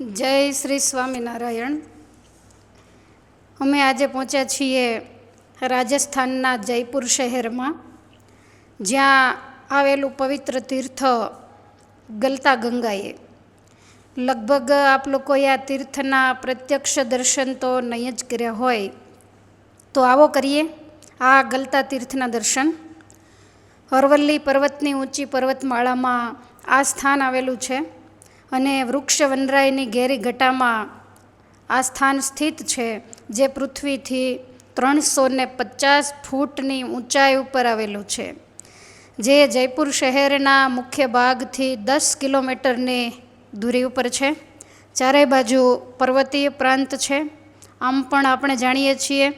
જય શ્રી સ્વામિનારાયણ. અમે આજે પહોંચ્યા છીએ રાજસ્થાનના જયપુર શહેરમાં, જ્યાં આવેલું પવિત્ર તીર્થ ગલતા ગંગાએ. લગભગ આપ લોકોએ આ તીર્થના પ્રત્યક્ષ દર્શન તો નહીં જ કર્યા હોય, તો આવો કરીએ આ ગલતા તીર્થના દર્શન. અરવલ્લી પર્વતની ઊંચી પર્વતમાળામાં આ સ્થાન આવેલું છે. અને વૃક્ષ વનરાયની ઘેરી ઘટામાં આ સ્થાન સ્થિત છે, જે પૃથ્વીથી ત્રણસો ને પચાસ ફૂટની ઊંચાઈ ઉપર આવેલું છે, જે જયપુર શહેરના મુખ્ય ભાગથી દસ કિલોમીટરની દૂરી ઉપર છે. ચારેય બાજુ પર્વતીય પ્રાંત છે. આમ પણ આપણે જાણીએ છીએ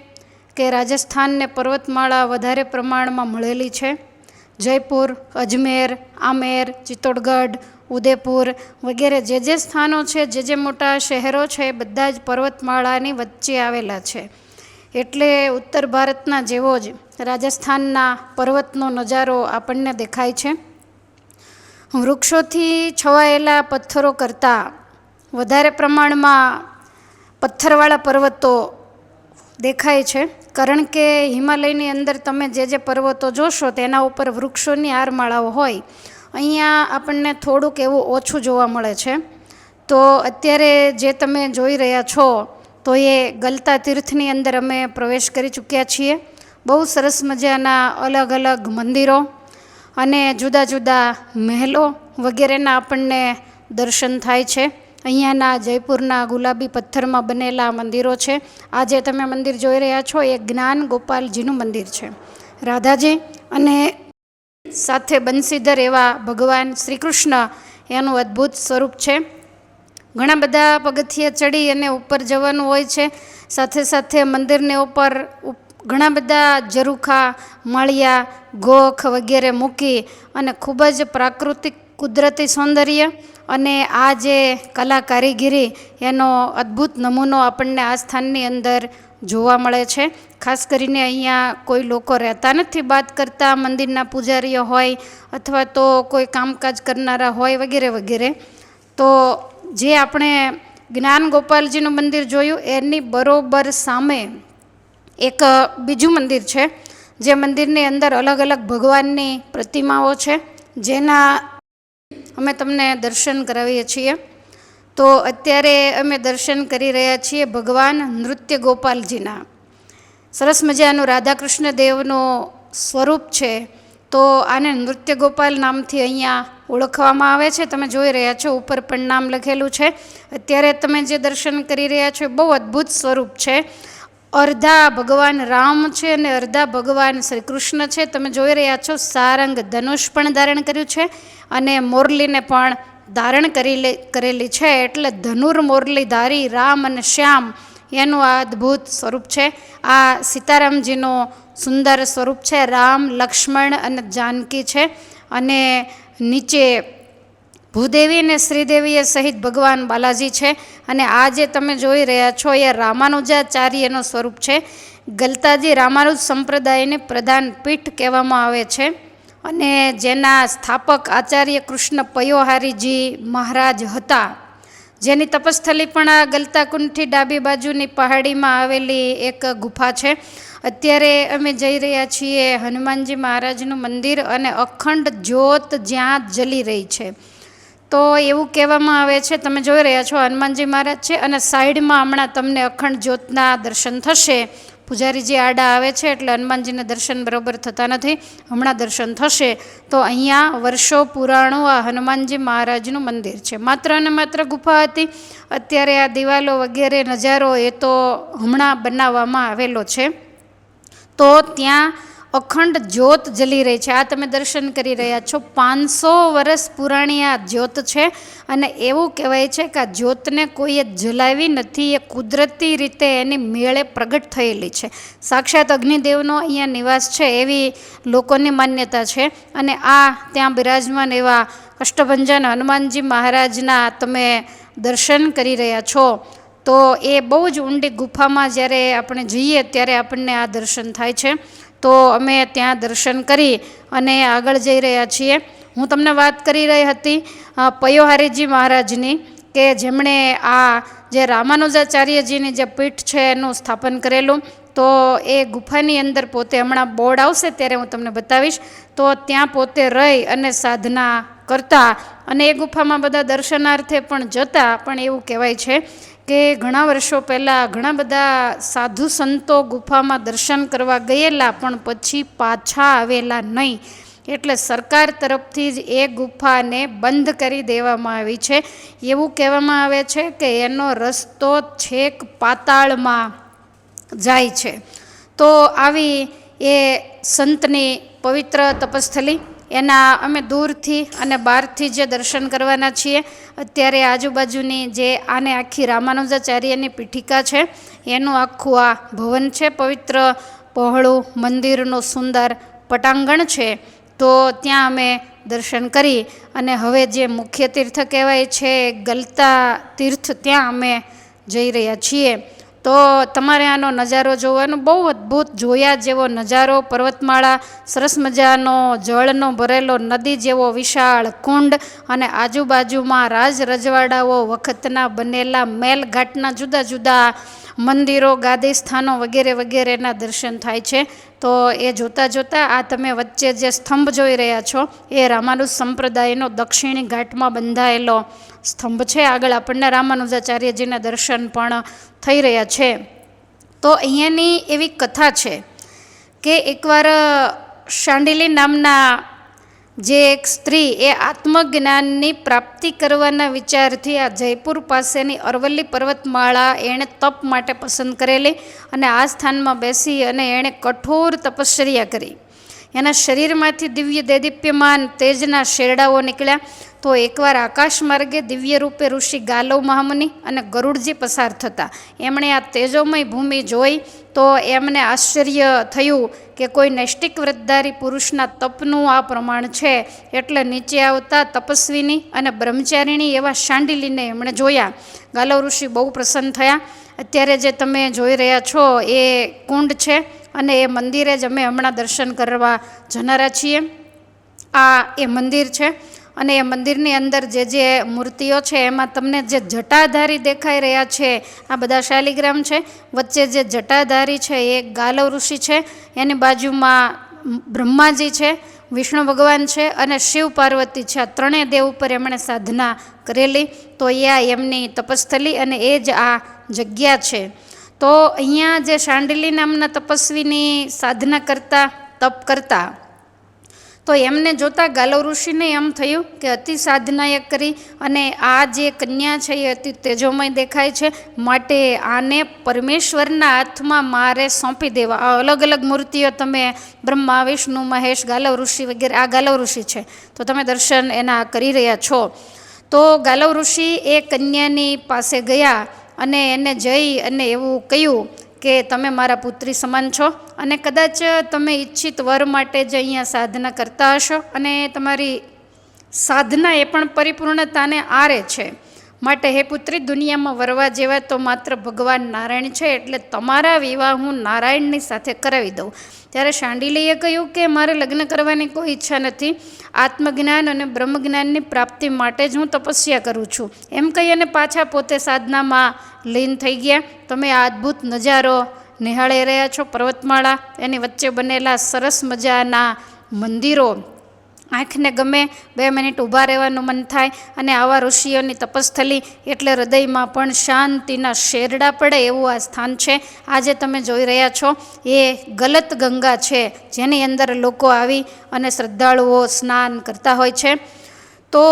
કે રાજસ્થાનને પર્વતમાળા વધારે પ્રમાણમાં મળેલી છે. જયપુર, અજમેર, આમેર, ચિત્તોડગઢ ઉદયપુર વગેરે જે જે સ્થાનો છે, જે જે મોટા શહેરો છે, એ બધા જ પર્વતમાળાની વચ્ચે આવેલા છે. એટલે ઉત્તર ભારતના જેવો જ રાજસ્થાનના પર્વતનો નજારો આપણને દેખાય છે. વૃક્ષોથી છવાયેલા પથ્થરો કરતાં વધારે પ્રમાણમાં પથ્થરવાળા પર્વતો દેખાય છે. કારણ કે હિમાલયની અંદર તમે જે જે પર્વતો જોશો, તેના ઉપર વૃક્ષોની આરમાળાઓ હોય. અહીંયા આપણને થોડુંક એવું ઓછું જોવા મળે છે. તો અત્યારે જે તમે જોઈ રહ્યા છો, તો એ ગલતા તીર્થની અંદર અમે પ્રવેશ કરી ચૂક્યા છીએ. બહુ સરસ મજાના અલગ અલગ મંદિરો અને જુદા જુદા મહેલો વગેરેના આપણને દર્શન થાય છે. અહીંયાના જયપુરના ગુલાબી પથ્થરમાં બનેલા મંદિરો છે. આ જે તમે મંદિર જોઈ રહ્યા છો, એ જ્ઞાન ગોપાલજીનું મંદિર છે. રાધાજી અને સાથે બંસીધર એવા ભગવાન શ્રી કૃષ્ણ એનું અદ્ભુત સ્વરૂપ છે. ઘણા બધા પગથિયા ચડી અને ઉપર જવાનું હોય છે. સાથે સાથે મંદિરને ઉપર ઘણા બધા ઝરૂખા, માળિયા, ગોખ વગેરે મૂકી અને ખૂબ જ પ્રાકૃતિક કુદરતી સૌંદર્ય અને આ જે કલા કારીગીરી એનો અદ્ભુત નમૂનો આપણને આ સ્થાનની અંદર જોવા મળે છે. ખાસ કરીને અહીંયા કોઈ લોકો રહેતા નથી વાત કરતા, મંદિરના પૂજારીઓ હોય અથવા તો કોઈ કામકાજ કરનારા હોય વગેરે વગેરે. તો જે આપણે જ્ઞાન ગોપાલજીનું મંદિર જોયું, એની બરોબર સામે એક બીજું મંદિર છે, જે મંદિરની અંદર અલગ અલગ ભગવાનની પ્રતિમાઓ છે. જેના અમે તમને દર્શન કરાવીએ છીએ. તો અત્યારે અમે દર્શન કરી રહ્યા છીએ ભગવાન નૃત્ય ગોપાલજીના સરસ મજાનું રાધાકૃષ્ણ દેવનું સ્વરૂપ છે. તો આને નૃત્ય ગોપાલ નામથી અહીંયા ઓળખવામાં આવે છે. તમે જોઈ રહ્યા છો, ઉપર પણ નામ લખેલું છે. અત્યારે તમે જે દર્શન કરી રહ્યા છો એ બહુ અદ્ભુત સ્વરૂપ છે. અર્ધા ભગવાન રામ છે અને અર્ધા ભગવાન શ્રી કૃષ્ણ છે. તમે જોઈ રહ્યા છો, સારંગ ધનુષ પણ ધારણ કર્યું છે અને મોરલીને પણ ધારણ કરી કરેલી છે એટલે ધનુર મોરલી ધારી રામ અને શ્યામ એનું આ અદ્ભુત સ્વરૂપ છે. આ સીતારામજીનું સુંદર સ્વરૂપ છે. રામ, લક્ષ્મણ અને જાનકી છે. અને નીચે ભૂદેવી અને શ્રીદેવીએ સહિત ભગવાન બાલાજી છે. અને આ જે તમે જોઈ રહ્યા છો એ રામાનુજાચાર્યનું સ્વરૂપ છે. ગલતાજી રામાનુજ સંપ્રદાયને પ્રધાન પીઠ કહેવામાં આવે છે. અને જેના સ્થાપક આચાર્ય કૃષ્ણ પયોહારીજી મહારાજ હતા, જેની તપસ્થલી પણ આ ગલતાકુંઠી ડાબી બાજુની પહાડીમાં આવેલી એક ગુફા છે. અત્યારે અમે જઈ રહ્યા છીએ હનુમાનજી મહારાજનું મંદિર અને અખંડ જ્યોત જ્યાં જલી રહી છે. તો એવું કહેવામાં આવે છે, તમે જોઈ રહ્યા છો હનુમાનજી મહારાજ છે અને સાઈડમાં હમણાં તમને અખંડ જ્યોતના દર્શન થશે. પૂજારીજી આડા આવે છે એટલે હનુમાનજીને દર્શન બરોબર થતા નથી. હમણાં દર્શન થશે તો અહીંયા વર્ષો પુરાણું આ હનુમાનજી મહારાજનું મંદિર છે. માત્ર અને માત્ર ગુફા હતી. અત્યારે આ દિવાલો વગેરે નજારો એ તો હમણાં બનાવવામાં આવેલો છે. તો ત્યાં અખંડ જ્યોત જલી રહી છે. આ તમે દર્શન કરી રહ્યા છો. પાંચસો વર્ષ પુરાણી આ જ્યોત છે અને એવું કહેવાય છે કે આ જ્યોતને કોઈએ જલાવી નથી, એ કુદરતી રીતે એની મેળે પ્રગટ થયેલી છે. સાક્ષાત અગ્નિદેવનો અહીંયા નિવાસ છે એવી લોકોની માન્યતા છે. અને આ ત્યાં બિરાજમાન એવા કષ્ટભંજન હનુમાનજી મહારાજના તમે દર્શન કરી રહ્યા છો. તો એ બહુ જ ઊંડી ગુફામાં જ્યારે આપણે જઈએ ત્યારે આપણને આ દર્શન થાય છે. તો અમે ત્યાં દર્શન કરી અને આગળ જઈ રહ્યા છીએ. હું તમને વાત કરી રહી હતી પયોહારીજી મહારાજની કે જેમણે આ જે રામાનુજાચાર્યજીની જે પીઠ છે એનું સ્થાપન કરેલું, તો એ ગુફાની અંદર પોતે હમણાં બોર્ડ આવશે ત્યારે હું તમને બતાવીશ. તો ત્યાં પોતે રહી અને સાધના કરતા અને એ ગુફામાં બધા દર્શનાર્થે પણ જતા, પણ એવું કહેવાય છે કે ઘણા વર્ષો પહેલાં ઘણા બધા સાધુ સંતો ગુફામાં દર્શન કરવા ગયેલા, પણ પછી પાછા આવેલા નહીં. એટલે સરકાર તરફથી જ એ ગુફાને બંધ કરી દેવામાં આવી છે. એવું કહેવામાં આવે છે કે એનો રસ્તો છેક પાતાળમાં જાય છે. તો આવી એ સંતની પવિત્ર તપસ્થલી એના અમે દૂરથી અને બહારથી જે દર્શન કરવાના છીએ, અત્યારે આજુબાજુની જે આને આખી રામાનુજાચાર્યની પીઠિકા છે, એનું આખું આ ભવન છે, પવિત્ર પહોળું મંદિરનું સુંદર પટાંગણ છે, તો ત્યાં અમે દર્શન કરી અને હવે જે મુખ્ય તીર્થ કહેવાય છે, ગલતા તીર્થ, ત્યાં અમે જઈ રહ્યા છીએ. તો તમારે આનો નજારો જોવાનો બહુ અદ્ભુત જોયા જેવો નજારો, પર્વતમાળા, સરસ મજાનો જળનો ભરેલો નદી જેવો વિશાળ કુંડ અને આજુબાજુમાં રાજ રજવાડાઓ, વખતના બનેલા મેલઘાટના જુદા જુદા મંદિરો, ગાદી સ્થાનો વગેરે વગેરેના દર્શન થાય છે. તો એ જોતાં જોતાં આ તમે વચ્ચે જે સ્તંભ જોઈ રહ્યા છો, એ રામાનુજ સંપ્રદાયનો દક્ષિણી ઘાટમાં બંધાયેલો સ્તંભ છે. આગળ આપણને રામાનુજાચાર્યજીના દર્શન પણ થઈ રહ્યા છે. તો અહીંયાની એવી કથા છે કે એકવાર શાંડિલી નામના જે એક સ્ત્રી એ આત્મજ્ઞાનની પ્રાપ્તિ કરવાના વિચારથી આ જયપુર પાસેની અરવલ્લી પર્વતમાળા એણે તપ માટે પસંદ કરેલી અને આ સ્થાનમાં બેસી અને એણે કઠોર તપશ્ચર્યા કરી. એના શરીરમાંથી દિવ્ય દેદીપ્યમાન તેજના શેરડાઓ નીકળ્યા. તો એકવાર આકાશ માર્ગે દિવ્ય રૂપે ઋષિ ગાલવ મહામુનિ અને ગરુડજી પસાર થતા. એમણે આ તેજોમય ભૂમિ જોઈ તો એમને આશ્ચર્ય થયું કે કોઈ નૈષ્ટિક વ્રતધારી પુરુષના તપનું આ પ્રમાણ છે. એટલે નીચે આવતા તપસ્વીની અને બ્રહ્મચારીણી એવા શાંડિલીને એમણે જોયા. ગાલવ ઋષિ બહુ પ્રસન્ન થયા. અત્યારે જે તમે જોઈ રહ્યા છો એ કુંડ છે અને એ મંદિરે જ અમે હમણાં દર્શન કરવા જનારા છીએ. આ એ મંદિર છે. અને એ મંદિરની અંદર જે જે મૂર્તિઓ છે, એમાં તમને જે જટાધારી દેખાઈ રહ્યા છે, આ બધા શાલિગ્રામ છે, વચ્ચે જે જટાધારી છે, એ ગાલવ ઋષિ છે, એની બાજુમાં બ્રહ્માજી છે, વિષ્ણુ ભગવાન છે અને શિવ પાર્વતી છે. આ ત્રણેય દેવ ઉપર એમણે સાધના કરેલી. તો આ એમની તપસ્થલી અને એ જ આ જગ્યા છે. તો અહીંયા જે શાંડિલી નામના તપસ્વીની સાધના કરતા, તપ કરતા તો એમને જોતાં ગાલવ ઋષિને એમ થયું કે અતિ સાધનાએ કરી અને આ જે કન્યા છે એ અતિ તેજોમય દેખાય છે. માટે આને પરમેશ્વરના હાથમાં મારે સોંપી દેવા. આ અલગ અલગ મૂર્તિઓ તમે બ્રહ્મા, વિષ્ણુ, મહેશ ગાલવ ઋષિ વગેરે, આ ગાલવ ઋષિ છે. તો તમે દર્શન એના કરી રહ્યા છો. તો ગાલવ ઋષિ એ કન્યાની પાસે ગયા અને એને જઈ અને એવું કહ્યું કે તમે મારા પુત્રી સમાન છો અને કદાચ તમે ઈચ્છિત વર માટે જ અહીંયા સાધના કરતા હશો અને તમારી સાધના એ પણ પરિપૂર્ણતાને આરે છે. માટે હે પુત્રી, દુનિયામાં વરવા જેવા તો માત્ર ભગવાન નારાયણ છે, એટલે તમારા વિવાહ હું નારાયણની સાથે કરાવી દઉં. ત્યારે શાંડિલીએ કહ્યું કે મારે લગ્ન કરવાની કોઈ ઈચ્છા નથી. આત્મજ્ઞાન અને બ્રહ્મજ્ઞાનની પ્રાપ્તિ માટે જ હું તપસ્યા કરું છું. એમ કહી અને પાછા પોતે સાધનામાં લીન થઈ ગયા. તમે આ અદ્ભુત નજારો નિહાળી રહ્યા છો, પર્વતમાળા. એની વચ્ચે બનેલા સરસ મજાના મંદિરો. આંખને ગમે બે મિનિટ ઊભા રહેવાનું મન થાય અને આવા ઋષિઓની તપસ્થલી એટલે હૃદયમાં પણ શાંતિના શેરડા પડે એવું આ સ્થાન છે. આજે તમે જોઈ રહ્યા છો, એ ગલત ગંગા છે, જેની અંદર લોકો આવી અને શ્રદ્ધાળુઓ સ્નાન કરતા હોય છે. તો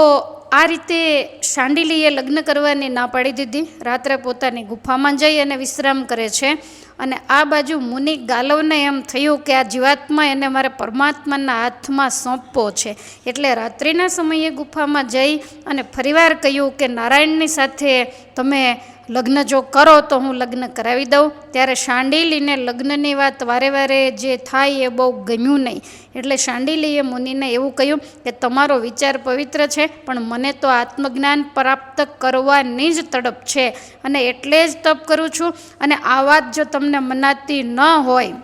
આ રીતે શાંડિલીએ લગ્ન કરવાની ના પાડી દીધી. રાત્રે પોતાની ગુફામાં જઈ અને વિશ્રામ કરે છે. અને આ બાજુ મુનિ ગાલવને એમ થયું કે આ જીવાત્મા એને મારે પરમાત્માના હાથમાં સોંપવો છે. એટલે રાત્રિના સમયે ગુફામાં જઈ અને ફરીવાર કહ્યું કે નારાયણની સાથે તમે લગ્ન જો કરો તો હું લગ્ન કરાવી દઉં. ત્યારે શાંડિલીને લગ્નની વાત વારે વારે જે થાય એ બહુ ગમ્યું નહીં. એટલે શાંડિલીએ મુનિને એવું કહ્યું કે તમારો વિચાર પવિત્ર છે, પણ મને તો આત્મજ્ઞાન પ્રાપ્ત કરવાની જ તડપ છે. અને એટલે જ તપ કરું છું. અને આ વાત જો તમને મનાતી ન હોય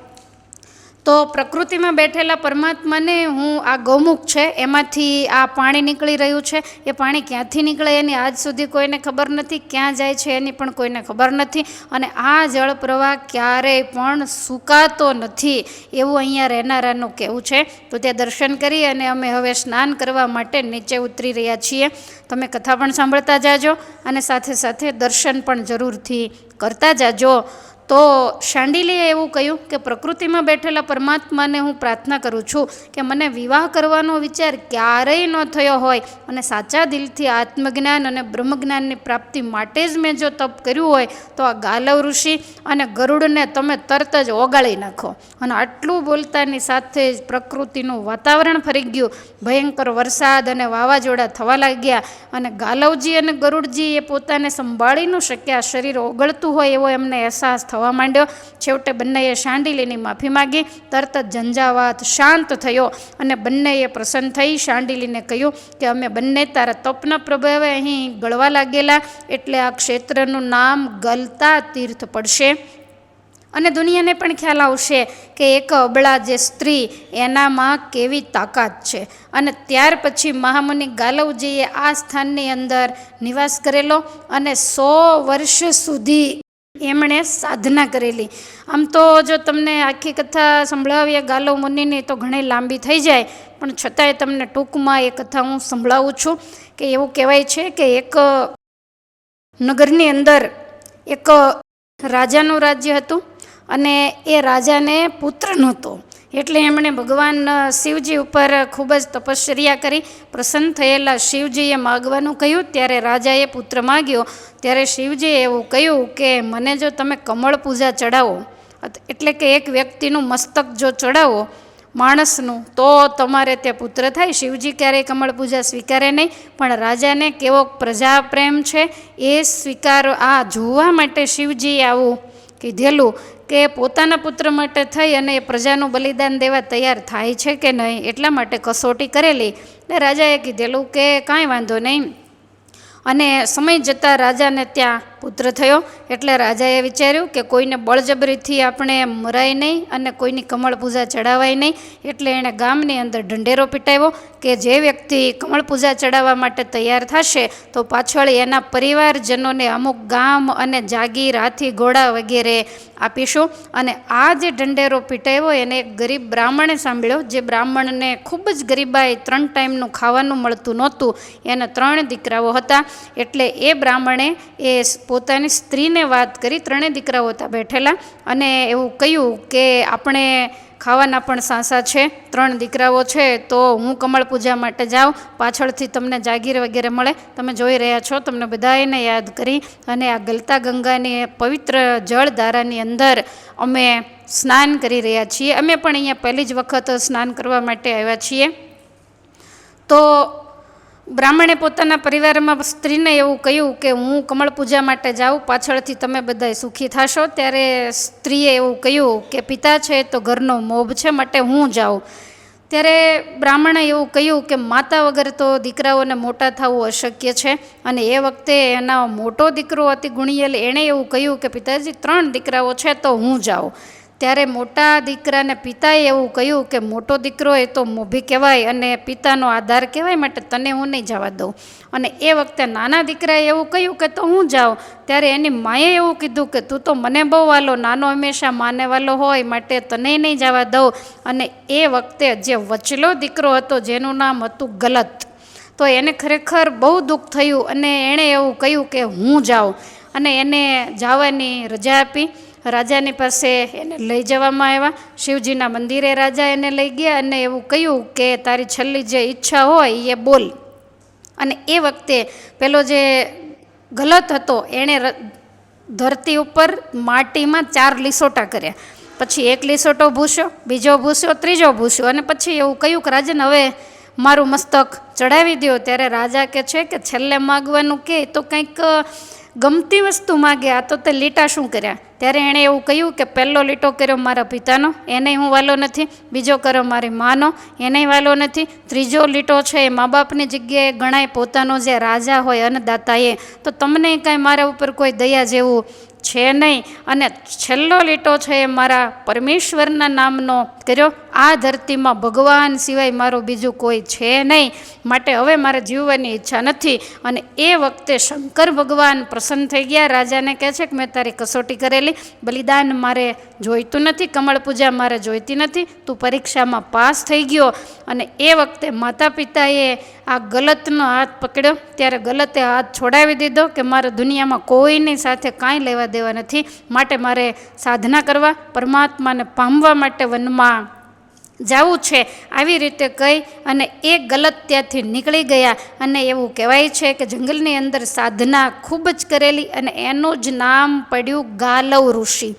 તો પ્રકૃતિમાં બેઠેલા પરમાત્માને હું આ ગૌમુખ છે, એમાંથી આ પાણી નીકળી રહ્યું છે. એ પાણી ક્યાંથી નીકળે એની આજ સુધી કોઈને ખબર નથી, ક્યાં જાય છે એની પણ કોઈને ખબર નથી. અને આ જળ પ્રવાહ ક્યારેય પણ સુકાતો નથી એવું અહીંયા રહેનારાનું કહેવું છે. તો ત્યાં દર્શન કરી અને અમે હવે સ્નાન કરવા માટે નીચે ઉતરી રહ્યા છીએ. તમે કથા પણ સાંભળતા જાજો અને સાથે સાથે દર્શન પણ જરૂરથી કરતા જાજો. તો શાંડિલીએ એવું કહ્યું કે પ્રકૃતિમાં બેઠેલા પરમાત્માને હું પ્રાર્થના કરું છું કે મને વિવાહ કરવાનો વિચાર ક્યારેય ન થયો હોય અને સાચા દિલથી આત્મજ્ઞાન અને બ્રહ્મજ્ઞાનની પ્રાપ્તિ માટે જ મેં જો તપ કર્યું હોય તો આ ગાલવ ઋષિ અને ગરુડને તમે તરત જ ઓગાળી નાખો. અને આટલું બોલતાની સાથે જ પ્રકૃતિનું વાતાવરણ ફરી ગયું. ભયંકર વરસાદ અને વાવાઝોડા થવા લાગ્યા અને ગાલવજી અને ગરુડજી એ પોતાને સંભાળી ન શક્યા શરીર ઓગળતું હોય એવો એમને અહેસાસ થવા માંડ્યો. છેવટે બંનેએ શાંડિલીની માફી માગી. તરત જ ઝંઝાવાત શાંત થયો અને બંનેએ પ્રસન્ન થઈ શાંડિલીને કહ્યું કે અમે બંને તારા તપના પ્રભાવે અહીં ગળવા લાગેલા. એટલે આ ક્ષેત્રનું નામ ગલતા તીર્થ પડશે. અને દુનિયાને પણ ખ્યાલ આવશે કે એક અબળા જે સ્ત્રી એનામાં કેવી તાકાત છે. અને ત્યાર પછી મહામુનિ ગાલવજીએ આ સ્થાનની અંદર નિવાસ કરેલો અને સો વર્ષ સુધી એમણે સાધના કરેલી. આમ તો જો તમને આખી કથા સંભળાવીએ ગાલો મુનિની તો ઘણી લાંબી થઈ જાય, પણ છતાંય તમને ટૂંકમાં એ કથા હું સંભળાવું છું કે એવું કહેવાય છે કે એક નગરની અંદર એક રાજાનું રાજ્ય હતું અને એ રાજાને પુત્ર નહોતો. એટલે એમણે ભગવાન શિવજી ઉપર ખૂબ જ તપશ્ચર્યા કરી. પ્રસન્ન થયેલા શિવજીએ માગવાનું કહ્યું. ત્યારે રાજાએ પુત્ર માગ્યો. ત્યારે શિવજીએ એવું કહ્યું કે, મને જો તમે કમળ પૂજા ચડાવો એટલે કે એક વ્યક્તિનું મસ્તક જો ચડાવો માણસનું, તો તમારે તે પુત્ર થાય. શિવજી ક્યારેય કમળ પૂજા સ્વીકારે નહીં, પણ રાજાને કેવો પ્રજા પ્રેમ છે એ સ્વીકાર, આ જોવા માટે શિવજીએ આવું કીધેલું કે પોતાના પુત્ર માટે થઈ અને એ પ્રજાનું બલિદાન દેવા તૈયાર થાય છે કે નહીં, એટલા માટે કસોટી કરેલી. ને રાજાએ કીધેલું કે કાંઈ વાંધો નહીં. અને સમય જતાં રાજાને ત્યાં પુત્ર થયો એટલે રાજાએ વિચાર્યું કે કોઈને બળજબરીથી આપણે મરાય નહીં અને કોઈની કમળ પૂજા ચડાવાય નહીં. એટલે એણે ગામની અંદર ઢંઢેરો પીટાવ્યો કે જે વ્યક્તિ કમળ પૂજા ચડાવવા માટે તૈયાર થશે તો પાછળ એના પરિવારજનોને અમુક ગામ અને જાગીર, હાથી, ઘોડા વગેરે આપીશું. અને આ જે ઢંઢેરો પીટાવ્યો એને એક ગરીબ બ્રાહ્મણે સાંભળ્યો, જે બ્રાહ્મણને ખૂબ જ ગરીબાએ ત્રણ ટાઈમનું ખાવાનું મળતું નહોતું. એને ત્રણ દીકરાઓ હતા. એટલે એ બ્રાહ્મણે એ પોતાની સ્ત્રીને વાત કરી ત્રણેય દીકરાઓ હતા બેઠેલા અને એવું કહ્યું કે આપણે ખાવાના પણ સાંસા છે, ત્રણ દીકરાઓ છે, તો હું કમળ પૂજા માટે જાઉં, પાછળથી તમને જાગીર વગેરે મળે, તમે જોઈ રહ્યા છો, તમને બધાને યાદ કરી અને આ ગલતા ગંગાની પવિત્ર જળધારાની અંદર અમે સ્નાન કરી રહ્યા છીએ. અમે પણ અહીંયા પહેલી જ વખત સ્નાન કરવા માટે આવ્યા છીએ. તો બ્રાહ્મણે પોતાના પરિવારમાં સ્ત્રીને એવું કહ્યું કે હું કમળ પૂજા માટે જાઉં, પાછળથી તમે બધા સુખી થશો. ત્યારે સ્ત્રીએ એવું કહ્યું કે, પિતા છે તો ઘરનો મોભ છે, માટે હું જાઉં. ત્યારે બ્રાહ્મણે એવું કહ્યું કે, માતા વગર તો દીકરાઓને મોટા થવું અશક્ય છે. અને એ વખતે એના મોટો દીકરો અતિ ગુણિયેલ એણે એવું કહ્યું કે, પિતાજી, ત્રણ દીકરાઓ છે તો હું જાઉં. ત્યારે મોટા દીકરાને પિતાએ એવું કહ્યું કે મોટો દીકરો એ તો મોભી કહેવાય અને પિતાનો આધાર કહેવાય માટે તને હું નહીં જવા દઉં. અને એ વખતે નાના દીકરાએ એવું કહ્યું કે તો હું જાઉં. ત્યારે એની માએ એવું કીધું કે તું તો મને બહુ વાલો, નાનો હંમેશા માને વાલો હોય માટે તને નહીં જવા દઉં. અને એ વખતે જે વચલો દીકરો હતો જેનું નામ હતું ગલત. તો એને ખરેખર બહુ દુઃખ થયું અને એણે એવું કહ્યું કે હું જાઉં. અને એને જવાની રજા આપી. રાજાની પાસે એને લઈ જવામાં આવ્યા. શિવજીના મંદિરે રાજા એને લઈ ગયા અને એવું કહ્યું કે, તારી છેલ્લી જે ઈચ્છા હોય એ બોલ. અને એ વખતે પેલો જે ગલત હતો, એણે ધરતી ઉપર માટીમાં ચાર લીસોટા કર્યા. પછી એક લીસોટો ભૂસ્યો, બીજો ભૂસ્યો, ત્રીજો ભૂસ્યો. અને પછી એવું કહ્યું કે, રાજન, હવે મારું મસ્તક ચડાવી દો ત્યારે રાજા કે છે કે, છેલ્લે માગવાનું કે, તો કંઈક ગમતી વસ્તુ માગ્યા તો તે લીટા શું કર્યા? ત્યારે એણે એવું કહ્યું કે પહેલો લીટો કર્યો મારા પિતાનો એને હું વાલો નથી. બીજો કર્યો મારી માનો એને વાલો નથી. ત્રીજો લીટો છે એ મા બાપની જગ્યાએ ગણાય પોતાનો જે રાજા હોય અન્નદાતા એ તો તમને કાંઈ મારા ઉપર કોઈ દયા જેવું છે નહીં? અને છેલ્લો લીટો છે એ મારા પરમેશ્વરના નામનો કર્યો. આ ધરતીમાં ભગવાન સિવાય મારું બીજું કોઈ છે નહીં. માટે હવે મારે જીવવાની ઈચ્છા નથી. અને એ વખતે શંકર ભગવાન પ્રસન્ન થઈ ગયા. રાજાને કહે છે કે મેં તારી કસોટી કરેલી. બલિદાન મારે જોઈતું નથી. કમળ પૂજા મારે જોઈતી નથી. તું પરીક્ષામાં પાસ થઈ ગયો. અને એ વખતે માતા પિતાએ આ ગલતનો હાથ પકડ્યો. ત્યારે ગલતે હાથ છોડાવી દીધો કે મારે દુનિયામાં કોઈની સાથે કાંઈ લેવા દેવા નથી. માટે મારે સાધના કરવા, પરમાત્માને પામવા માટે વનમાં જવું છે, આવી રીતે કહી અને એ ગલત ત્યાંથી નીકળી ગયા. અને એવું કહેવાય છે કે જંગલની અંદર સાધના ખૂબ જ કરેલી અને એનું જ નામ પડ્યું ગાલવ ઋષિ.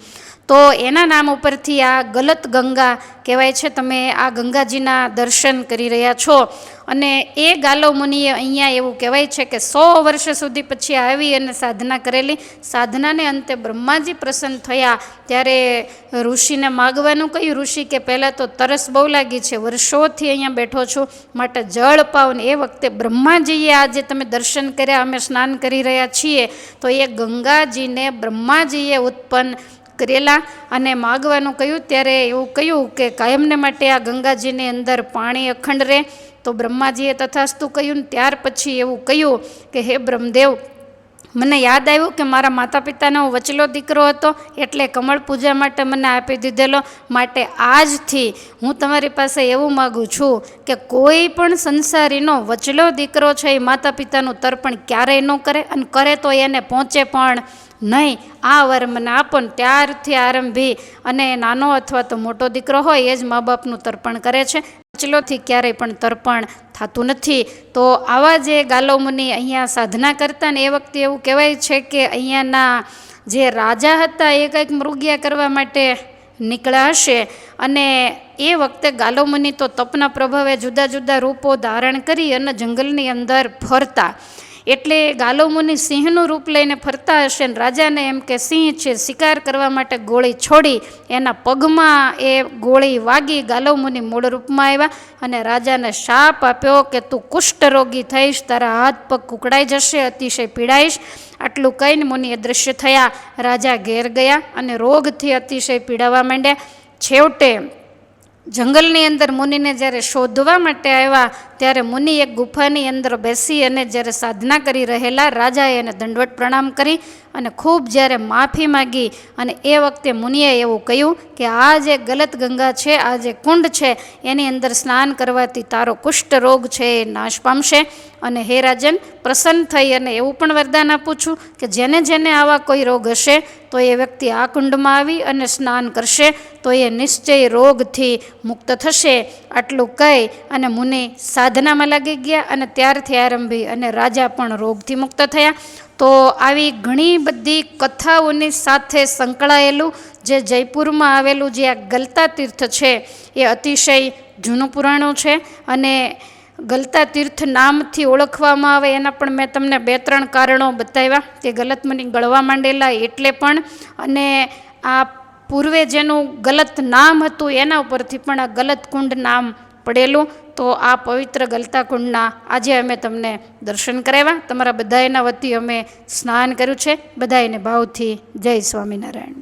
તો એના નામ ઉપરથી આ ગલત ગંગા કહેવાય છે. તમે આ ગંગાજીના દર્શન કરી રહ્યા છો. અને એ ગાલવ મુનિએ અહીંયા એવું કહેવાય છે કે સો વર્ષ સુધી પછી આવી અને સાધના કરેલી. સાધનાને અંતે બ્રહ્માજી પ્રસન્ન થયા. ત્યારે ઋષિને માગવાનું કહ્યું, ઋષિ, કે પહેલાં તો તરસ બહુ લાગી છે. વર્ષોથી અહીંયા બેઠો છું. માટે જળ પાવ ને એ વખતે બ્રહ્માજીએ આજે તમે દર્શન કર્યા. અમે સ્નાન કરી રહ્યા છીએ. તો એ ગંગાજીને બ્રહ્માજીએ ઉત્પન્ન કરેલા અને માગવાનું કહ્યું, ત્યારે એવું કહ્યું કે કાયમને માટે આ ગંગાજીની અંદર પાણી અખંડ રહે. તો બ્રહ્માજીએ તથાસ્તુ કહ્યું, ત્યાર પછી એવું કહ્યું કે, હે બ્રહ્મદેવ મને યાદ આવ્યું કે મારા માતા પિતાનો વચલો દીકરો હતો એટલે કમળ પૂજા માટે મને આપી દીધેલો. માટે આજથી હું તમારી પાસે એવું માગું છું કે કોઈ પણ સંસારીનો વચલો દીકરો છે એ માતા પિતાનું તર્પણ ક્યારેય ન કરે અને કરે તો એને પહોંચે પણ નહીં. આ વર મને આપો ને ત્યારથી આરંભી અને નાનો અથવા તો મોટો દીકરો હોય એ જ મા બાપનું તર્પણ કરે છે. વચલોથી ક્યારેય પણ તર્પણ થતું નથી. તો આવા જે ગાલો મુનિ અહીંયા સાધના કરતા ને એ વખતે એવું કહેવાય છે કે અહીંયાના જે રાજા હતા એ કંઈક મૃગ્યા કરવા માટે નીકળ્યા હશે. અને એ વખતે ગાલો મુનિ તો તપના પ્રભાવે જુદા જુદા રૂપો ધારણ કરી અને જંગલની અંદર ફરતા. એટલે ગાલો મુનિ સિંહનું રૂપ લઈને ફરતા હશે ને રાજાને એમ કે સિંહ છે, શિકાર કરવા માટે ગોળી છોડી એના પગમાં એ ગોળી વાગી ગાલો મુનિ મૂળ રૂપમાં આવ્યા અને રાજાને શાપ આપ્યો કે તું કુષ્ઠરોગી થઈશ, તારા હાથ પગ કુકડાઈ જશે, અતિશય પીડાઈશ. આટલું કહીને મુનિ અદૃશ્ય થયા. રાજા ઘેર ગયા અને રોગથી અતિશય પીડાવા માંડ્યા. છેવટે જંગલની અંદર મુનિને જ્યારે શોધવા માટે આવ્યા, ત્યારે મુનિ એક ગુફાની અંદર બેસી અને જ્યારે સાધના કરી રહેલા રાજાએ એને દંડવટ પ્રણામ કરી અને ખૂબ જ્યારે માફી માગી અને એ વખતે મુનિએ એવું કહ્યું કે આ જે ગલત ગંગા છે, આ જે કુંડ છે, એની અંદર સ્નાન કરવાથી તારો કુષ્ઠ રોગ છે એ નાશ પામશે. અને હે રાજન, પ્રસન્ન થઈ અને એવું પણ વરદાન આપું છું કે જેને જેને આવા કોઈ રોગ હશે, તો એ વ્યક્તિ આ કુંડમાં આવી અને સ્નાન કરશે, તો એ નિશ્ચય રોગથી મુક્ત થશે. આટલું કહી અને મુનિ સાધનામાં લાગી ગયા અને ત્યારથી આરંભી અને રાજા પણ રોગથી મુક્ત થયા. તો આવી ઘણી બધી કથાઓની સાથે સંકળાયેલું જે જયપુરમાં આવેલું જે આ ગલતા તીર્થ છે, એ અતિશય જૂનું પુરાણું છે. અને ગલતા તીર્થ નામથી ઓળખવામાં આવે, એના પણ મેં તમને બે ત્રણ કારણો બતાવ્યા. કે ગલત મની ગળવા માંડેલા એટલે પણ અને આ પૂર્વે જેનું ગલત નામ હતું, એના ઉપરથી પણ આ ગલત કુંડ નામ પડેલું. તો આ પવિત્ર ગલતા કુંડના આજે અમે તમને દર્શન કરાવ્યા. તમારા બધાયના વતી અમે સ્નાન કર્યું છે. બધાયને ભાવથી જય સ્વામિનારાયણ.